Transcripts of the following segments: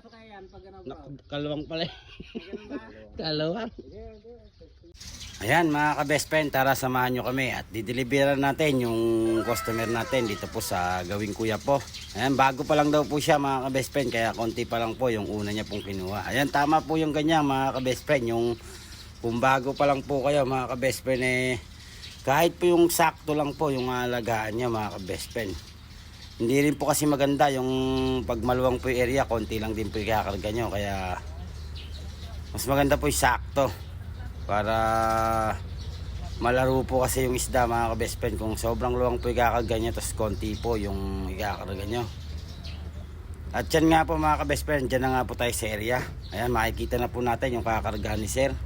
piraso kaya yan pag ano bro? Naku, kalawang pala. eh. Kalawang. Ayan mga ka-best friend, tara samahan nyo kami at dideliveran natin yung customer natin dito po sa gawing kuya po. Ayan, bago pa lang daw po siya mga ka-best friend, kaya konti pa lang po yung una niya pong kinuha. Ayan, tama po yung ganyan mga ka-best friend, yung kung bago pa lang po kayo mga ka-best friend eh, kahit po yung sakto lang po yung alagaan niya mga ka-best friend. Hindi rin po kasi maganda yung pag maluwang po yung area, konti lang din po yung kakarga nyo, kaya mas maganda po yung sakto para malaro po kasi yung isda mga ka-best friend. Kung sobrang luwang po ikakarga nyo tapos konti po yung ikakarga nyo. At yan nga po mga ka-best friend dyan na nga po tayo sa area. Ayan makikita na po natin yung kakargahan ni sir.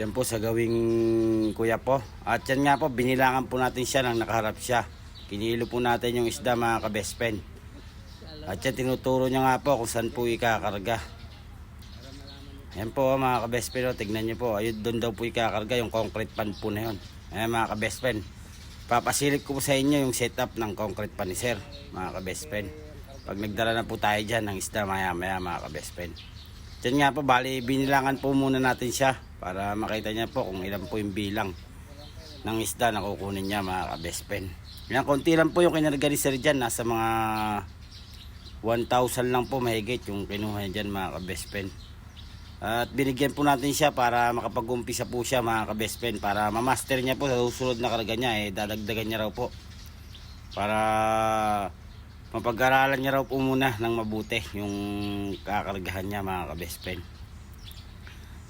Dyan po sa gawing kuya po. At yan nga po binilangan po natin siya nang nakaharap siya kinilo po natin yung isda mga ka-best friend at yan tinuturo niya nga po kung saan po ikakarga Ayan po oh, mga ka-best friend, oh, tignan nyo po. Ayun doon daw po ikakarga yung concrete pan po na yun. Ayan mga ka-best friend. Papasilip ko po sa inyo yung setup ng concrete pan ni sir, mga ka-best friend. Pag nagdala na po tayo dyan ng isda maya maya mga ka-best friend. Diyan nga po, bali binilangan po muna natin siya para makita niya po kung ilan po yung bilang ng isda na kukunin niya mga ka-best friend. Yan, konti lang po yung kinarga ni sir dyan. Nasa mga 1,000 lang po mahigit yung kinuha niya dyan mga ka-best friend. At binigyan po natin siya para makapag-umpisa po siya mga ka-best friend para ma-master niya po sa susunod na karga niya eh dadagdagan niya raw po. Para mapag-aralan niya raw po muna ng mabuti yung kakargahan niya mga ka-best friend.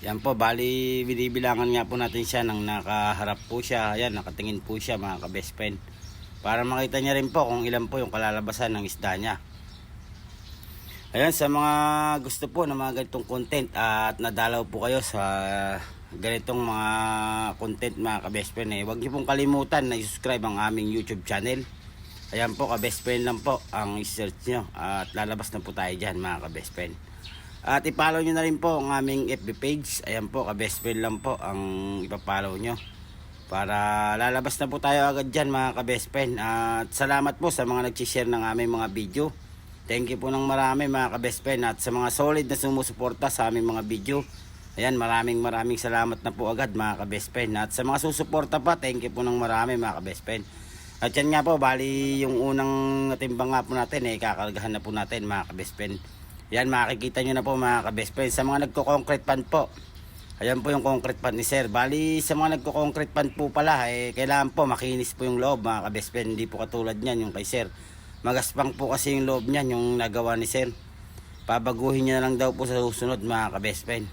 Yan po, bali binibilangan nga po natin siya nang nakaharap po siya. Ayan, nakatingin po siya mga ka-best friend. Para makita niya rin po kung ilan po yung kalalabasan ng isda niya. Ayan, sa mga gusto po ng mga ganitong content at nadalaw po kayo sa ganitong mga content mga ka-best friend eh, huwag niyo pong kalimutan na i-subscribe ang aming YouTube channel. Ayan po, ka-best friend lang po ang i-search nyo at lalabas na po tayo dyan mga ka-best friend. At i-follow nyo na rin po ang aming FB page. Ayan po, ka-best friend lang po ang ipapollow nyo. Para lalabas na po tayo agad dyan mga ka-best friend. At salamat po sa mga nag-share ng aming mga video. Thank you po ng marami mga ka-best friend at sa mga solid na sumusuporta sa aming mga video. Ayan, maraming maraming salamat na po agad mga ka-best friend. At sa mga susuporta pa, thank you po ng marami mga ka-best friend. At yan nga po, bali yung unang timbang nga po natin, eh, kakargahan na po natin mga ka-best friend. Yan, makikita nyo na po mga ka-best friend. Sa mga nagko-concrete pan po, ayan po yung concrete pan ni sir. Bali, sa mga nagko-concrete pan po pala, eh, kailangan po makinis po yung loob mga ka-best friend. Hindi po katulad niyan yung kay sir. Magaspang po kasi yung loob niyan, yung nagawa ni sir. Pabaguhin niya na lang daw po sa susunod mga ka-best friend.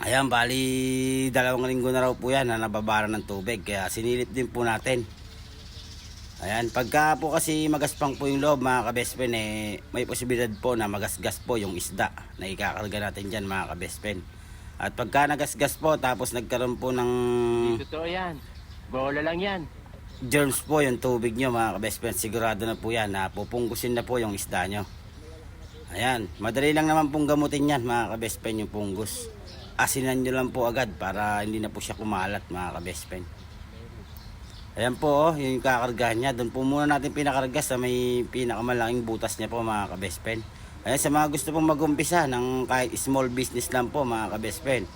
Ayan, bali dalawang linggo na raw po yan na nababara ng tubig. Kaya sinilip din po natin. Ayan, pagka po kasi magaspang po yung loob mga ka-best friend, eh, may posibilidad po na magasgas po yung isda na ikakarga natin dyan mga ka-best friend. At pagka nagasgas po, tapos nagkaroon po ng Totoo yan. Bola lang yan. germs po yung tubig nyo mga ka-best friend, sigurado na po yan na pupunggusin na po yung isda nyo. Ayan, madali lang naman pong gamutin yan mga ka-best friend yung punggus. Asinan nyo lang po agad para hindi na po siya kumalat mga ka-best friend. Ayan po oh, yung kakargahan niya. Doon po muna natin pinakarga sa may pinakamalaking butas niya po mga ka-best friend. Ayan sa mga gusto pong mag-umpisa ng kahit small business lang po mga ka-best friend.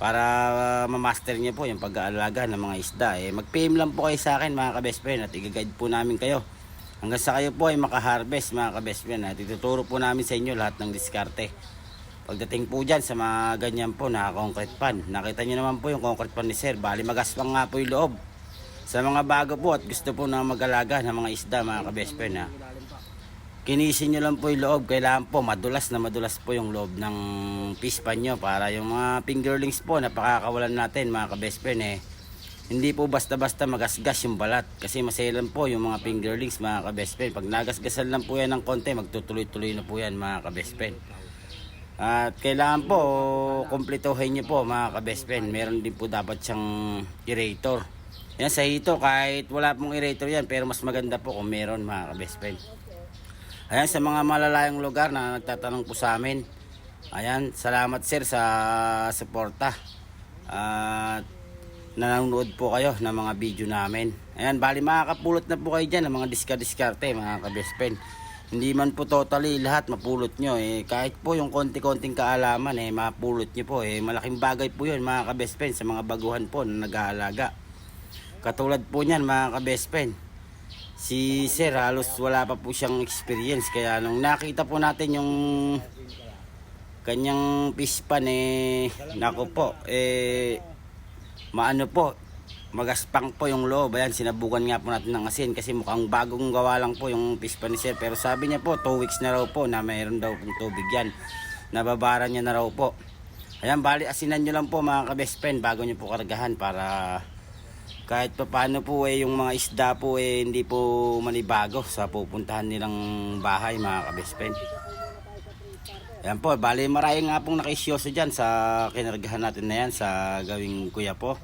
Para uh, ma-master niyo po yung pag-aalaga ng mga isda. Eh, mag-PM lang po kayo sa akin mga ka-best friend at i-guide po namin kayo. Hanggang sa kayo po ay maka-harvest mga ka-best friend. At ituturo po namin sa inyo lahat ng diskarte. Pagdating po dyan sa mga ganyan po na concrete pan. Nakita nyo naman po yung concrete pan ni sir. Bali magaspang nga po yung loob. Sa mga bago po at gusto po na mag-alaga ng mga isda mga ka-best friend ha. Kinisin nyo lang po yung loob. Kailangan po madulas na madulas po yung loob ng fish nyo. Para yung mga fingerlings po na pakakawalan natin mga ka-best friend eh. Hindi po basta-basta magasgas yung balat. Kasi maselan po yung mga fingerlings mga ka-best friend. Pag nagasgasan lang po yan ng konti, magtutuloy-tuloy na po yan mga ka-best friend. At kailangan po, kumplituhin nyo po mga ka-best friend. Meron din po dapat siyang aerator. Yan sa hito, kahit wala pong aerator yan, pero mas maganda po kung meron mga ka-best friend. Ayan, sa mga malalayang lugar na nagtatanong po sa amin. Ayan, salamat sir sa suporta. At nanonood po kayo ng mga video namin. Ayan, bali makakapulot na po kayo dyan ng mga diska-diskarte mga ka-best hindi man po totally lahat mapulot nyo eh kahit po yung konti-konting kaalaman eh mapulot nyo po eh malaking bagay po yun mga ka-best friend sa mga baguhan po na nag-aalaga katulad po niyan mga ka-best friend si sir halos wala pa po siyang experience. Kaya nung nakita po natin yung kanyang pispan eh nako po eh maano po magaspang po yung loob. Ayan sinabukan nga po natin ng asin kasi mukhang bagong gawa lang po yung pispan ni sir. Pero sabi niya po 2 weeks na raw po na mayroon daw pong tubig yan. Nababara niya na raw po. Ayan bali asinan nyo lang po mga ka-best friend bago nyo po kargahan para kahit pa paano po eh yung mga isda po eh hindi po manibago sa pupuntahan nilang bahay mga ka-best Ayan po, bali marami nga pong nakisyoso dyan sa kinargahan natin na yan sa gawing kuya po.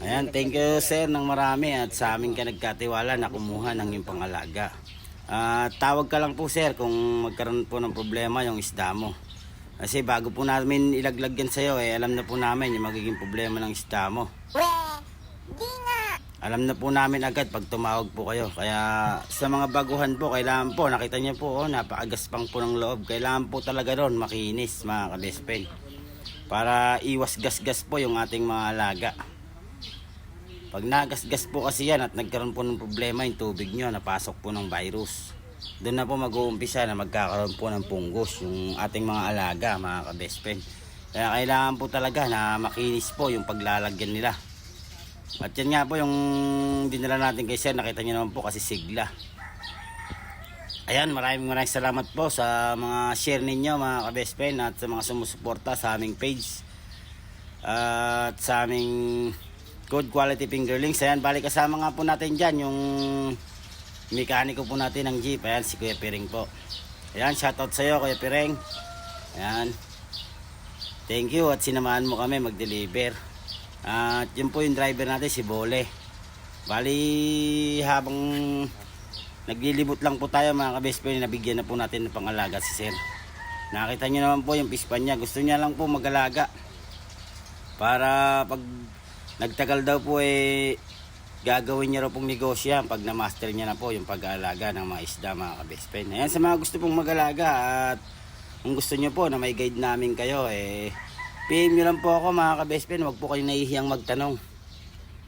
Ayan, thank you sir ng marami at sa amin ka nagkatiwala na kumuha ng yung pangalaga. Ah, tawag ka lang po sir kung magkaroon po ng problema yung isda mo. Kasi bago po namin ilaglag yan sa'yo, eh, alam na po namin yung magiging problema ng isda mo. Alam na po namin agad pag tumawag po kayo. Kaya sa mga baguhan po, kailangan po, nakita niyo po, oh, napakagaspang po ng loob. Kailangan po talaga ron makinis mga ka-best. Para iwas gas-gas po yung ating mga alaga. Pag nagasgas po kasi yan at nagkaroon po ng problema yung tubig nyo, napasok po ng virus. Doon na po mag-uumpisa na magkakaroon po ng punggos yung ating mga alaga, mga ka-best. Kaya kailangan po talaga na makinis po yung paglalagyan nila. At yan nga po yung dinala natin kay Sir. Nakita niyo naman po kasi sigla. Ayan, maraming maraming salamat po sa mga share ninyo mga ka-best friend at sa mga sumusuporta sa aming page. at sa aming good quality fingerlings. Ayan, balik kasama nga po natin dyan yung mekaniko po natin ng jeep. Ayan, si Kuya Piring po. Ayan, shoutout sa iyo Kuya Piring. Ayan. Thank you at sinamahan mo kami mag-deliver. At yun po yung driver natin, si Bole. Bali, habang naglilibot lang po tayo mga kabest friend, nabigyan na po natin ng pangalaga si Sir. Nakita nyo naman po yung pispan niya. Gusto niya lang po mag-alaga. Para pag nagtagal daw po eh, gagawin niya raw pong negosyo pag na-master niya na po yung pag-aalaga ng mga isda mga kabest friend. Ayan sa mga gusto pong mag-alaga at kung gusto niyo po na may guide namin kayo eh PM nyo lang po ako mga ka-best friend, huwag po kayo nahihiyang magtanong.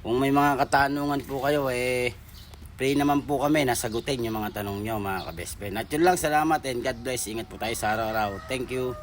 Kung may mga katanungan po kayo, eh, pray naman po kami, nasagutin yung mga tanong nyo mga ka-best friend. At yun lang, salamat and God bless. Ingat po tayo sa araw-araw. Thank you.